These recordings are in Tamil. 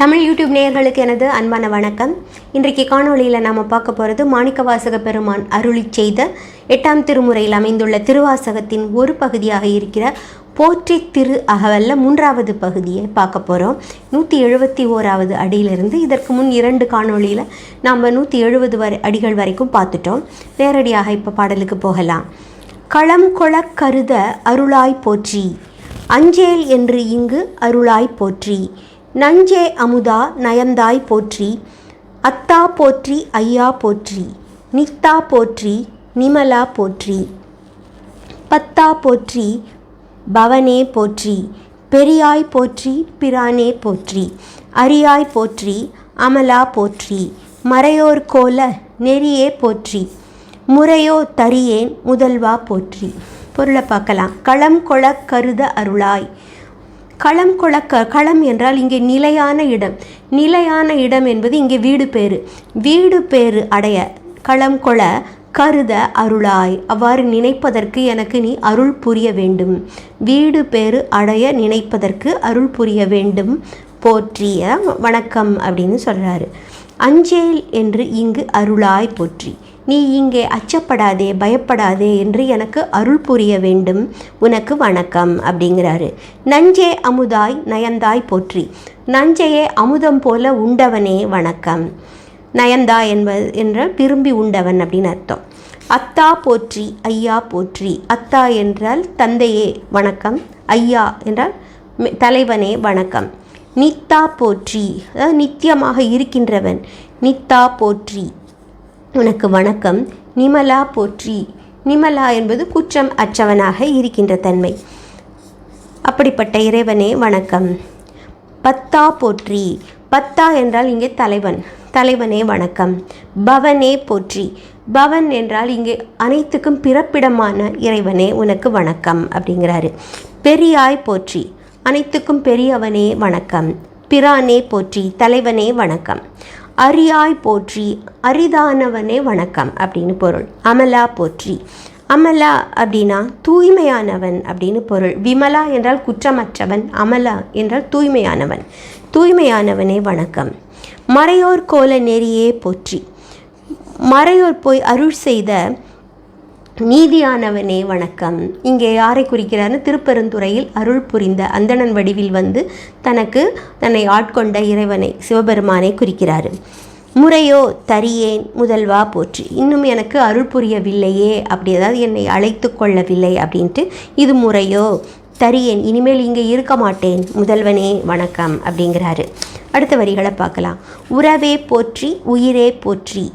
தமிழ் யூடியூப் நேயர்களுக்கு எனது அன்பான வணக்கம். இன்றைக்கு காணொளியில் நாம் பார்க்க போகிறது மாணிக்கவாசக பெருமான் அருளி செய்த எட்டாம் திருமுறையில் அமைந்துள்ள திருவாசகத்தின் ஒரு பகுதியாக இருக்கிற போற்றி திரு அகவல்ல மூன்றாவது பகுதியை பார்க்க போகிறோம் நூற்றி எழுபத்தி ஓராவது அடியிலிருந்து இதற்கு முன் இரண்டு காணொளியில் நாம் நூற்றி எழுபது வரை அடிகள் வரைக்கும் பார்த்துட்டோம். நேரடியாக இப்போ பாடலுக்கு போகலாம். களம் கொளக் கருத அருளாய் போற்றி அஞ்சேல் என்று இங்கு அருளாய் போற்றி நஞ்சே அமுதா நயந்தாய் போற்றி அத்தா போற்றி ஐயா போற்றி நித்தா போற்றி நிமலா போற்றி பத்தா போற்றி பவனே போற்றி பெரியாய் போற்றி பிரானே போற்றி அரியாய் போற்றி அமலா போற்றி மறையோர் கோல நெறியே போற்றி முறையோ தரியேன் முதல்வா போற்றி. பொருளை பார்க்கலாம். களம் கொள கருத அருளாய் களம் கொளக்க களம் என்றால் இங்கே நிலையான இடம். நிலையான இடம் என்பது இங்கே வீடு பேரு வீடு பேரு அடைய களம் கொள கருத அருளாய். அவ்வாறு நினைப்பதற்கு எனக்கு நீ அருள் புரிய வேண்டும். வீடு பேரு அடைய நினைப்பதற்கு அருள் புரிய வேண்டும். போற்றிய வணக்கம் அப்படின்னு சொல்கிறாரு அஞ்சேல் என்று இங்கு அருளாய் போற்றி. நீ இங்கே அச்சப்படாதே பயப்படாதே என்று எனக்கு அருள் புரிய வேண்டும். உனக்கு வணக்கம் அப்படிங்கிறாரு. நஞ்சே அமுதாய் நயந்தாய் போற்றி. நஞ்சையே அமுதம் போல உண்டவனே வணக்கம். நயந்தா என்பது என்ற விரும்பி உண்டவன் அப்படின்னு அர்த்தம். அத்தா போற்றி ஐயா போற்றி. அத்தா என்றால் தந்தையே வணக்கம். ஐயா என்றால் தலைவனே வணக்கம். நித்தா போற்றி. அதாவது நித்தியமாக இருக்கின்றவன். நித்தா போற்றி. உனக்கு வணக்கம். நிமலா போற்றி. நிமலா என்பது குற்றம் அற்றவனாக இருக்கின்ற தன்மை. அப்படிப்பட்ட இறைவனே வணக்கம். பத்தா போற்றி. பத்தா என்றால் இங்கே தலைவன். தலைவனே வணக்கம். பவனே போற்றி. பவன் என்றால் இங்கே அனைத்துக்கும் பிறப்பிடமான இறைவனே உனக்கு வணக்கம் அப்படிங்கிறாரு. பெரியாய் போற்றி. அனைத்துக்கும் பெரியவனே வணக்கம். பிரானே போற்றி. தலைவனே வணக்கம். அரியாய் போற்றி அரிதானவனே வணக்கம் அப்படின்னு பொருள். அமலா போற்றி. அமலா அப்படின்னா தூய்மையானவன் அப்படின்னு பொருள். விமலா என்றால் குற்றமற்றவன் அமலா என்றால் தூய்மையானவன். தூய்மையானவனே வணக்கம். மறையோர் கோல நெறியே போற்றி. மறையோர் போய் அருள் செய்த நீதியானவனே வணக்கம். இங்கே யாரை குறிக்கிறார்னு திருப்பெருந்துறையில் அருள் புரிந்த அந்தணன் வடிவில் வந்து தனக்கு தன்னை ஆட்கொண்ட இறைவனை சிவபெருமானை குறிக்கிறாரு. முறையோ தரியேன் முதல்வா போற்றி. இன்னும் எனக்கு அருள் புரியவில்லையே அப்படி ஏதாவது என்னை அழைத்து கொள்ளவில்லை அப்படின்ட்டு இது முறையோ தரியேன் இனிமேல் இங்கே இருக்க மாட்டேன் முதல்வனே வணக்கம் அப்படிங்கிறாரு. அடுத்த வரிகளை பார்க்கலாம். உறவே போற்றி உயிரே போற்றி.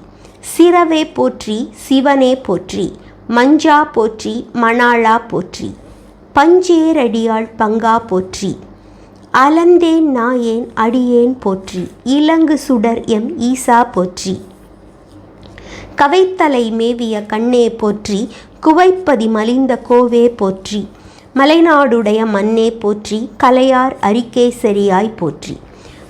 சிறவே போற்றி சிவனே போற்றி. மஞ்சா போற்றி மணாளா போற்றி. பஞ்சேரடியாள் பங்கா போற்றி. அலந்தேன் நாயேன் அடியேன் போற்றி. இலங்கு சுடர் எம் ஈசா போற்றி. கவைத்தலை மேவிய கண்ணே போற்றி. குவைப்பதி மலிந்த கோவே போற்றி. மலைநாடுடைய மண்ணே போற்றி. கலையார் அரிக்கேசரியாய் போற்றி.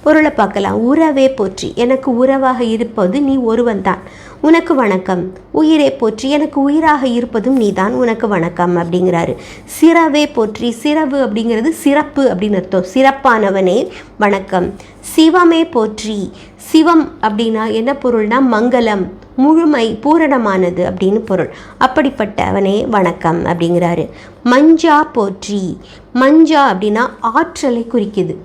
பொருளை பார்க்கலாம். உறவே போற்றி. எனக்கு உறவாக இருப்பது நீ ஒருவன்தான். உனக்கு வணக்கம். உயிரே போற்றி எனக்கு உயிராக இருப்பதும் நீதான் உனக்கு வணக்கம் அப்படிங்கிறாரு. சிறவே போற்றி சிறவு அப்படிங்கிறது சிறப்பு அப்படின்னு அர்த்தம். சிறப்பானவனே வணக்கம். சிவமே போற்றி. சிவம் அப்படின்னா என்ன பொருள்னா மங்களம் முழுமை பூரணமானது அப்படின்னு பொருள். அப்படிப்பட்டவனே வணக்கம் அப்படிங்கிறாரு. மஞ்சா போற்றி. மஞ்சா அப்படின்னா ஆற்றலை குறிக்குது.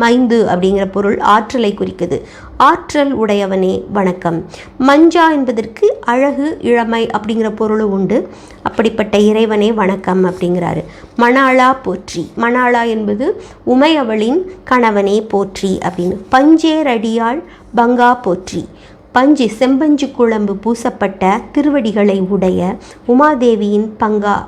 மைந்து அப்படிங்கிற பொருள் ஆற்றலை குறிக்குது. ஆற்றல் உடையவனே வணக்கம். மஞ்சா என்பதற்கு அழகு இளமை அப்படிங்கிற பொருளும் உண்டு. அப்படிப்பட்ட இறைவனே வணக்கம் அப்படிங்கிறாரு. மணாளா போற்றி. மணாளா என்பது உமையவளின் கணவனே போற்றி அப்படின்னு. பஞ்சேரடியாள் பங்கா போற்றி. பஞ்சு செம்பஞ்சு குழம்பு பூசப்பட்ட திருவடிகளை உடைய உமாதேவியின் பங்கா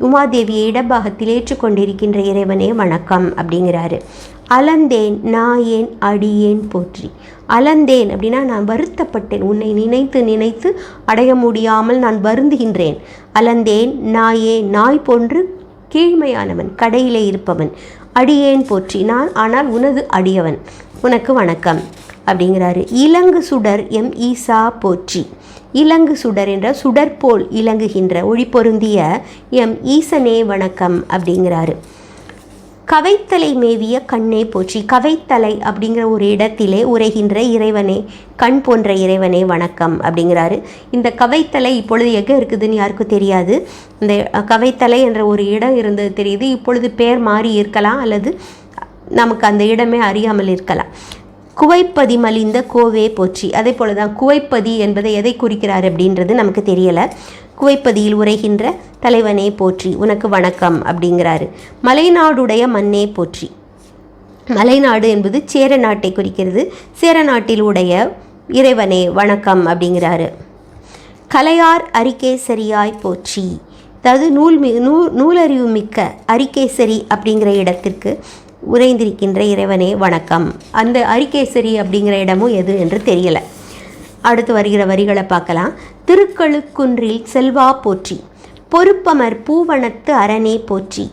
உமாதேவியை இடபாகத்தில் ஏற்றுக்கொண்டிருக்கின்ற இறைவனே வணக்கம் அப்படிங்கிறாரு. அலந்தேன் நாயேன் அடியேன் போற்றி. அலந்தேன் அப்படின்னா நான் வருத்தப்பட்டேன். உன்னை நினைத்து நினைத்து அடைய முடியாமல் நான் வருந்துகின்றேன். அலந்தேன் நாயே நாய் போன்று கீழ்மையானவன் கடையிலே இருப்பவன். அடியேன் போற்றி நான் ஆனால் உனது அடியவன். உனக்கு வணக்கம். அப்படிங்கிறாரு. இலங்கு சுடர் எம் ஈசா போற்றி. இலங்கு சுடர் என்ற சுடர் போல் இலங்குகின்ற ஒளி பொருந்திய எம் ஈசனே வணக்கம் அப்படிங்கிறாரு. கவைத்தலை மேவிய கண்ணே போற்றி. கவைத்தலை அப்படிங்கிற ஒரு இடத்திலே உரைகின்ற இறைவனே கண் போன்ற இறைவனே வணக்கம் அப்படிங்கிறாரு. இந்த கவைத்தலை இப்பொழுது எங்கே இருக்குதுன்னு யாருக்கும் தெரியாது. இந்த கவைத்தலை என்ற ஒரு இடம் இருந்தது தெரியுது. இப்பொழுது பேர் மாறி இருக்கலாம் அல்லது நமக்கு அந்த இடமே அறியாமல் இருக்கலாம். குவைப்பதி மலிந்த கோவே போற்றி. அதே போல தான் குவைப்பதி என்பதை எதை குறிக்கிறார் அப்படின்றது நமக்கு தெரியலை. குவைப்பதியில் உரைகின்ற தலைவனே போற்றி உனக்கு வணக்கம் அப்படிங்கிறாரு. மலைநாடுடைய மண்ணே போற்றி. மலைநாடு என்பது சேர நாட்டை குறிக்கிறது. சேர நாட்டில் உடைய இறைவனே வணக்கம் அப்படிங்கிறாரு. கலையார் அரிகேசரியாய் போற்றி. அதாவது நூல் மி நூ நூலறிவு மிக்க அரிகேசரி அப்படிங்கிற இடத்திற்கு உறைந்திருக்கின்ற இறைவனே வணக்கம். அந்த அரிகேசரி அப்படிங்கிற இடமும் எது என்று தெரியலை. அடுத்து வருகிற வரிகளை பார்க்கலாம். திருக்கழுக்குன்றில் செல்வா போற்றி பொறுப்பமர் பூவனத்து அரணே போற்றி.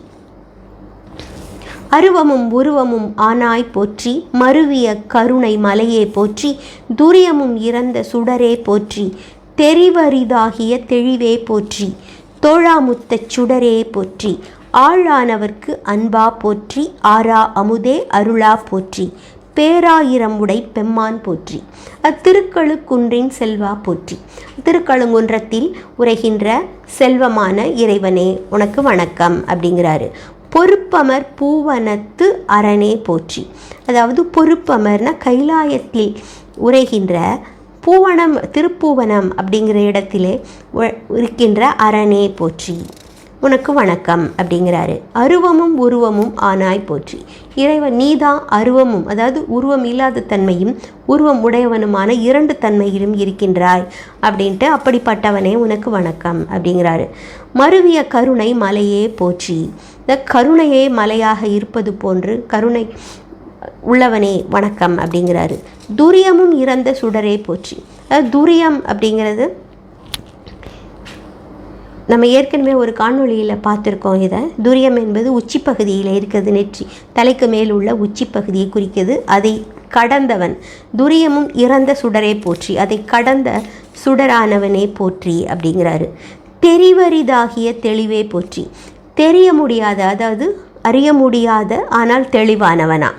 அருவமும் உருவமும் ஆனாய் போற்றி மருவிய கருணை மலையே போற்றி துரியமும் இறந்த சுடரே போற்றி தெரிவரிதாகிய தெளிவே போற்றி தோழாமுத்த சுடரே போற்றி ஆளானவர்க்கு அன்பா போற்றி ஆரா அமுதே அருளா போற்றி. பேராயிரம் உடை பெம்மான் போற்றி. அத்திருக்கழுக்குன்றின் செல்வா போற்றி. திருக்கழுங்குன்றத்தில் உரைகின்ற செல்வமான இறைவனே உனக்கு வணக்கம் அப்படிங்கிறாரு. பொறுப்பமர் பூவனத்து அரணே போற்றி. அதாவது பொறுப்பமர்னா கைலாயத்தில் உரைகின்ற பூவனம் திருப்பூவனம் அப்படிங்கிற இடத்திலே இருக்கின்ற அரணே போற்றி. உனக்கு வணக்கம் அப்படிங்கிறாரு. அருவமும் உருவமும் ஆனாய் போற்றி. இறைவன் நீதான் அருவமும் அதாவது உருவம் இல்லாத தன்மையும் உருவம் உடையவனுமான இரண்டு தன்மையிலும் இருக்கின்றாய் அப்படின்ட்டு அப்படிப்பட்டவனே உனக்கு வணக்கம் அப்படிங்கிறாரு. மருவிய கருணை மலையே போற்றி. இந்த கருணையே மலையாக இருப்பது போன்று கருணை உள்ளவனே வணக்கம் அப்படிங்கிறாரு. துரியமும் இறந்த சுடரே போற்றி. துரியம் அப்படிங்கிறது நம்ம ஏற்கனவே ஒரு காணொளியில் பார்த்துருக்கோம் இதை. துரியம் என்பது உச்சி பகுதியில் இருக்கிறது நெற்றி. தலைக்கு மேல் உள்ள உச்சி பகுதியை குறிக்கிறது அதை கடந்தவன் துரியமும் இறந்த சுடரே போற்றி அதை கடந்த சுடரானவனே போற்றி அப்படிங்கிறாரு. தெரிவரிதாகிய தெளிவே போற்றி. தெரிய முடியாத அதாவது அறிய முடியாத ஆனால் தெளிவானவனா.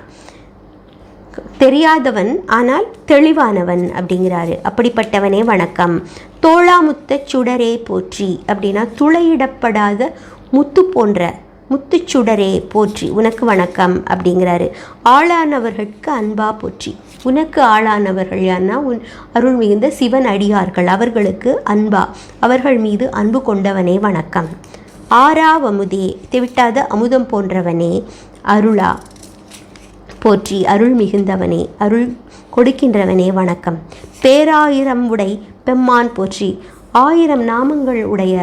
தெரியாதவன் ஆனால் தெளிவானவன் அப்படிங்கிறாரு. அப்படிப்பட்டவனே வணக்கம். தோளாமுத்த சுடரே போற்றி அப்படின்னா துளையிடப்படாத முத்து போன்ற முத்துச்சுடரே போற்றி உனக்கு வணக்கம் அப்படிங்கிறாரு. ஆளானவர்களுக்கு அன்பா போற்றி உனக்கு ஆளானவர்கள் உன் அருள் மிகுந்த சிவன் அடியார்கள் அவர்களுக்கு அன்பா அவர்கள் மீது அன்பு கொண்டவனே வணக்கம். ஆறாவமுதே திவிட்டாத அமுதம் போன்றவனே அருளா போற்றி அருள் மிகுந்தவனே அருள் கொடுக்கின்றவனே வணக்கம். பேராயிரம் உடை பெம்மான் போற்றி ஆயிரம் நாமங்கள் உடைய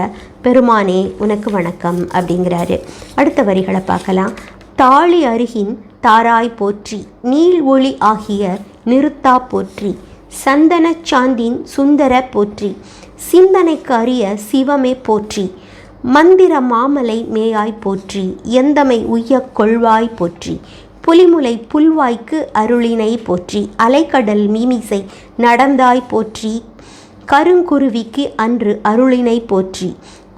பெருமானே உனக்கு வணக்கம் அப்படிங்கிறாரு. அடுத்த வரிகளை பார்க்கலாம். தாளி அருகின் தாராய் போற்றி நீல் ஒளி ஆகிய நிறுத்தா போற்றி சந்தன சாந்தின் சுந்தர போற்றி சிந்தனைக்கு அறிய சிவமே போற்றி மந்திர மாமலை மேயாய் போற்றி எந்தமை உய்ய கொள்வாய் போற்றி புலிமுலை புல்வாய்க்கு அருளினை போற்றி அலைக்கடல் மீமிசை நடந்தாய் போற்றி கருங்குருவிக்கு அன்று அருளினை போற்றி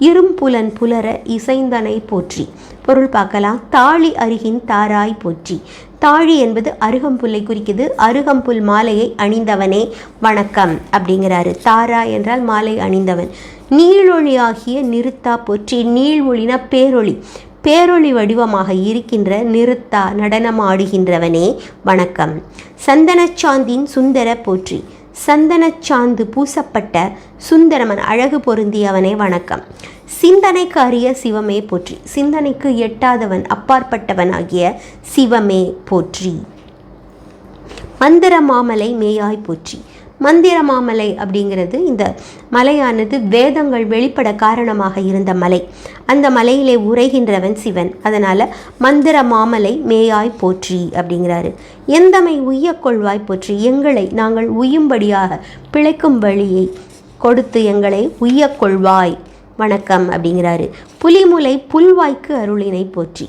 இரும்புலன் புலர இசைந்தனை போற்றி. பொருள் பார்க்கலாம். தாழி அருகின் தாராய் போற்றி. தாழி என்பது அருகம்புல்லை குறிக்குது. அருகம்புல் மாலையை அணிந்தவனே வணக்கம் அப்படிங்கிறாரு. தாரா என்றால் மாலை அணிந்தவன். நீளொளியாகிய நிறுத்தா போற்றி நீள்ஒளினா பேரொளி. பேரொளி வடிவமாக இருக்கின்ற நிறுத்தா நடனமாடுகின்றவனே. வணக்கம். சந்தனச்சாந்தின் சுந்தர போற்றி. சந்தனச்சாந்து பூசப்பட்ட சுந்தரமன் அழகு பொருந்தியவனே. வணக்கம். சிந்தனைக்கு அரிய சிவமே போற்றி. சிந்தனைக்கு எட்டாதவன் அப்பாற்பட்டவன் ஆகிய சிவமே போற்றி. மந்திர மாமலை மேயாய் போற்றி. மந்திர மாமலை அப்படிங்கிறது இந்த மலையானது வேதங்கள் வெளிப்பட காரணமாக இருந்த மலை. அந்த மலையிலே உரைகின்றவன் சிவன். அதனால் மந்திர மாமலை மேயாய் போற்றி அப்படிங்கிறாரு. எந்தமை உய்யக் கொள்வாய் போற்றி? எங்களை நாங்கள் உய்யும்படியாக பிழைக்கும் வழியை கொடுத்து எங்களை உய்யக் கொள்வாய். வணக்கம் அப்படிங்கிறாரு. புலிமுலை புல்வாய்க்கு அருளினை போற்றி.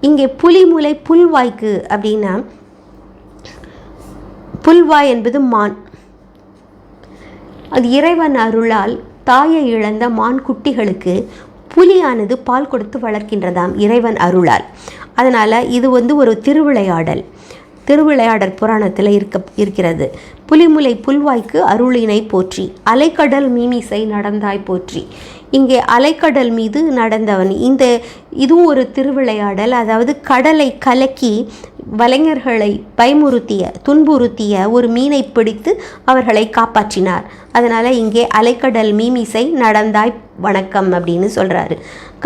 இங்கே புலிமுலை புல்வாய்க்கு அப்படின்னா புல்வாய் என்பது மான். அது இறைவன் அருளால் தாயை இழந்த மான் குட்டிகளுக்கு புலியானது பால் கொடுத்து வளர்க்கின்றதாம் இறைவன் அருளால். அதனால் இது வந்து ஒரு திருவிளையாடல். திருவிளையாடல் புராணத்தில் இருக்க இருக்கிறது. புலிமுலை புல்வாய்க்கு அருளினை போற்றி அலைக்கடல் மீமிசை நடந்தாய் போற்றி இங்கே அலைக்கடல் மீது நடந்தவன். இந்த இதுவும் ஒரு திருவிளையாடல். அதாவது கடலை கலக்கி வலைஞர்களை பயமுறுத்திய துன்புறுத்திய ஒரு மீனை பிடித்து அவர்களை காப்பாற்றினார். அதனால் இங்கே அலைக்கடல் மீமிசை நடந்தாய் வணக்கம் அப்படின்னு சொல்கிறாரு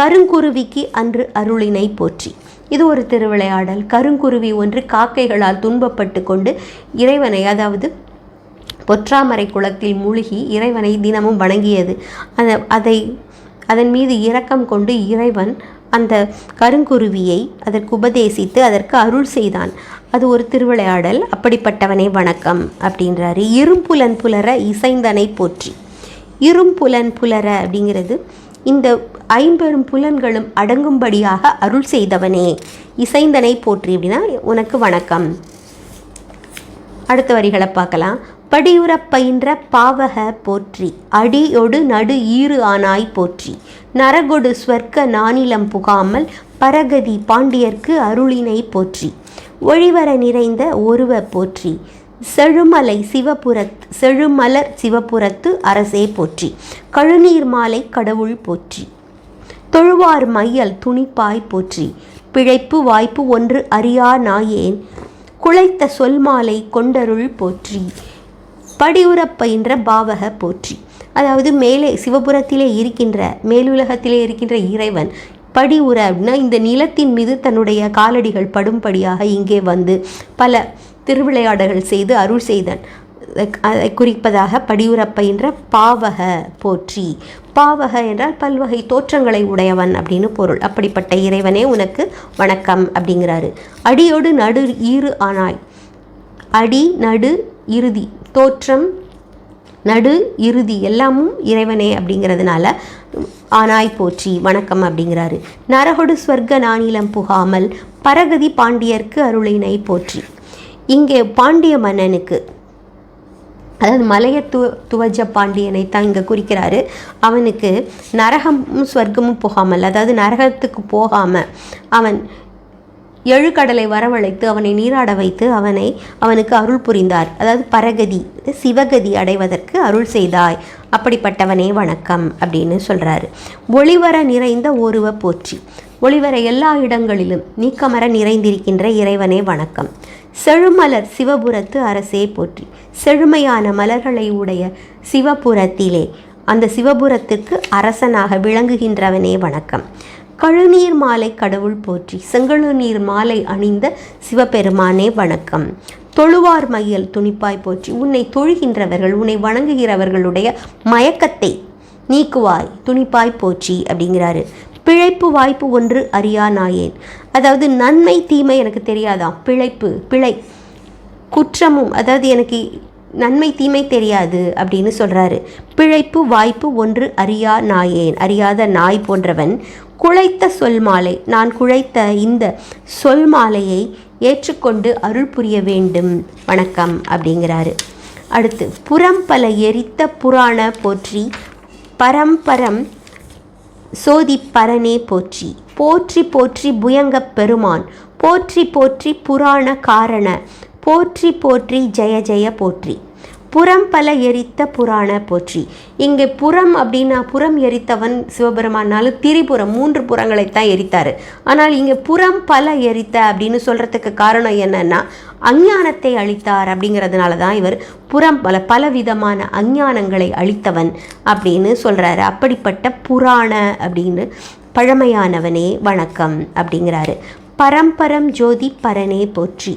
கருங்குருவிக்கு அன்று அருளினை போற்றி. இது ஒரு திருவிளையாடல். கருங்குருவி ஒன்று காக்கைகளால் துன்பப்பட்டு கொண்டு இறைவனை அதாவது பொற்றாமரை குளத்தில் மூழ்கி இறைவனை தினமும் வணங்கியது. அந்த அதை அதன் மீது இரக்கம் கொண்டு இறைவன் அந்த கருங்குருவியை அதற்கு உபதேசித்து அதற்கு அருள் செய்தான். அது ஒரு திருவிளையாடல் அப்படிப்பட்டவனே வணக்கம் அப்படின்றாரு. இரும்புலன் புலர இசைந்தனை போற்றி. இரும்புலன் புலர அப்படிங்கிறது இந்த ஐம்பெரும் புலன்களும் அடங்கும்படியாக அருள் செய்தவனே இசைந்தனை போற்றி அப்படின்னா உனக்கு வணக்கம். அடுத்த வரிகளை பார்க்கலாம். படியுறப் பயின்ற பாவக போற்றி அடியொடு நடு ஈறு ஆனாய் போற்றி. நரகொடு ஸ்வர்க்க நானிலம் புகாமல் பரகதி பாண்டியர்க்கு அருளினை போற்றி. ஒளிவர நிறைந்த ஒருவ போற்றி. செழுமலை சிவபுரத் செழுமலர் சிவபுரத்து அரசே போற்றி. கழுநீர் மாலை கடவுள் போற்றி. தொழுவார் மையல் துணிப்பாய் போற்றி. பிழைப்பு வாய்ப்பு ஒன்று அறியா நாயேன். குழைத்த சொல்மாலை கொண்டருள் போற்றி. படியுறப்பயின்ற பாவக போற்றி. அதாவது மேலே சிவபுரத்திலே இருக்கின்ற மேலுலகத்திலே இருக்கின்ற இறைவன் படி உற அப்படின்னா இந்த நிலத்தின் மீது தன்னுடைய காலடிகள் படும்படியாக இங்கே வந்து பல திருவிளையாடல்கள் செய்து அருள் செய்தன். அதை குறிப்பதாக படியுறப்ப என்ற பாவக போற்றி. பாவக என்றால் பல்வகை தோற்றங்களை உடையவன் அப்படின்னு பொருள். அப்படிப்பட்ட இறைவனே உனக்கு வணக்கம் அப்படிங்கிறாரு. அடியோடு நடு ஈறு ஆனாய். அடி நடு இறுதி. தோற்றம் நடு இறுதி எல்லாமும் இறைவனே அப்படிங்கிறதுனால ஆனாய் போற்றி வணக்கம் அப்படிங்கிறாரு. நரகொடு ஸ்வர்க்க நானிலம் புகாமல் பரகதி பாண்டியர்க்கு அருளினை போற்றி. இங்கே பாண்டிய மன்னனுக்கு அதாவது மலைய து துவஜ பாண்டியனை தான் இங்கே குறிக்கிறாரு. அவனுக்கு நரகமும் ஸ்வர்க்கமும் போகாமல் அதாவது நரகத்துக்கு போகாமல் அவன் எழுக்கடலை வரவழைத்து அவனை நீராட வைத்து அவனை அவனுக்கு அருள் புரிந்தார். அதாவது பரகதி சிவகதி அடைவதற்கு அருள் செய்தாய். அப்படிப்பட்டவனே வணக்கம் அப்படின்னு சொல்கிறாரு ஒளிவர நிறைந்த ஒருவ போற்றி. ஒளிவர எல்லா இடங்களிலும் நீக்கமர நிறைந்திருக்கின்ற இறைவனே வணக்கம். செழுமலர் சிவபுரத்து அரசே போற்றி. செழுமையான மலர்களை உடைய சிவபுரத்திலே அந்த சிவபுரத்துக்கு அரசனாக விளங்குகின்றவனே வணக்கம். கழுநீர் மாலை கடவுள் போற்றி. செங்கழுநீர் மாலை அணிந்த சிவபெருமானே வணக்கம். தொழுவார் மயில் துணிப்பாய் போற்றி. உன்னை தொழுகின்றவர்கள் உன்னை வணங்குகிறவர்களுடைய மயக்கத்தை நீக்குவாய். துணிப்பாய் போற்றி அப்படிங்கிறாரு. பிழைப்பு வாய்ப்பு ஒன்று அறியா நாயேன் அதாவது நன்மை தீமை எனக்கு தெரியாதாம் பிழைப்பு பிழை குற்றமும் அதாவது எனக்கு நன்மை தீமை தெரியாது அப்படின்னு சொல்கிறாரு பிழைப்பு வாய்ப்பு ஒன்று அறியா நாயேன் அறியாத நாய் போன்றவன் குழைத்த சொல் மாலை. நான் குழைத்த இந்த சொல் மாலையை ஏற்றுக்கொண்டு அருள் புரிய வேண்டும். வணக்கம் அப்படிங்கிறாரு. அடுத்து புறம் பல எரித்த புராண போற்றி பரம்பரம் சோதி பரனே போற்றி. போற்றி போற்றி புயங்கப் பெருமான். போற்றி போற்றி புராண காரண. போற்றி போற்றி ஜெய ஜெய போற்றி. புறம் பல எரித்த புராண போற்றி. இங்கே புறம் அப்படின்னா புறம் எரித்தவன் சிவபெருமானாலும் திரிபுரம் மூன்று புறங்களை தான் எரித்தார். ஆனால் இங்கே புறம் பல எரித்த அப்படின்னு சொல்கிறதுக்கு காரணம் என்னன்னா அஞ்ஞானத்தை அழித்தார் அப்படிங்கிறதுனால தான் இவர் புறம் பல பலவிதமான அஞ்ஞானங்களை அழித்தவன் அப்படின்னு சொல்கிறாரு அப்படிப்பட்ட புராண அப்படின்னு பழமையானவனே வணக்கம் அப்படிங்கிறாரு. பரம்பரம் ஜோதி பரனே போற்றி.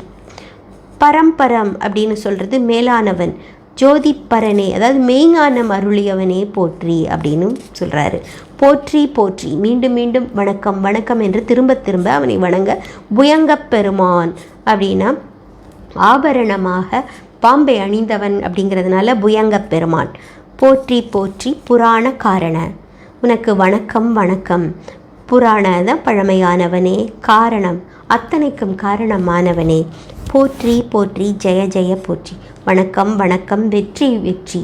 பரம்பரம் அப்படின்னு சொல்கிறது மேலானவன். ஜோதிப்பரனே அதாவது மெய்ஞானம் அருளியவனே போற்றி அப்படின்னு சொல்கிறாரு போற்றி போற்றி. மீண்டும் மீண்டும் வணக்கம் வணக்கம் என்று திரும்ப திரும்ப அவனை வணங்க புயங்கப் பெருமான் அப்படின்னா ஆபரணமாக பாம்பை அணிந்தவன் அப்படிங்கிறதுனால புயங்கப் பெருமான் போற்றி போற்றி புராண காரண உனக்கு வணக்கம் வணக்கம். புராண பழமையானவனே காரணம் அத்தனைக்கும் காரணமானவனே. போற்றி போற்றி ஜெய ஜெய போற்றி. வணக்கம் வணக்கம் வெற்றி வெற்றி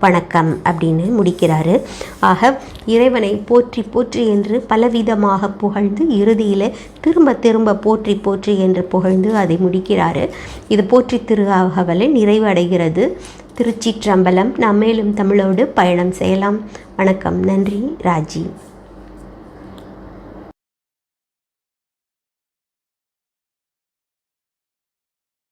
வணக்கம் அப்படின்னு முடிக்கிறாரு. ஆக இறைவனை போற்றி போற்றி என்று பலவிதமாக புகழ்ந்து இறுதியில் திரும்ப திரும்ப போற்றி போற்றி என்று புகழ்ந்து அதை முடிக்கிறாரு. இது போற்றி திருவாகவலை நிறைவடைகிறது. திருச்சிற்றம்பலம் நாம் மேலும் தமிழோடு பயணம் செய்யலாம். வணக்கம் நன்றி ராஜி.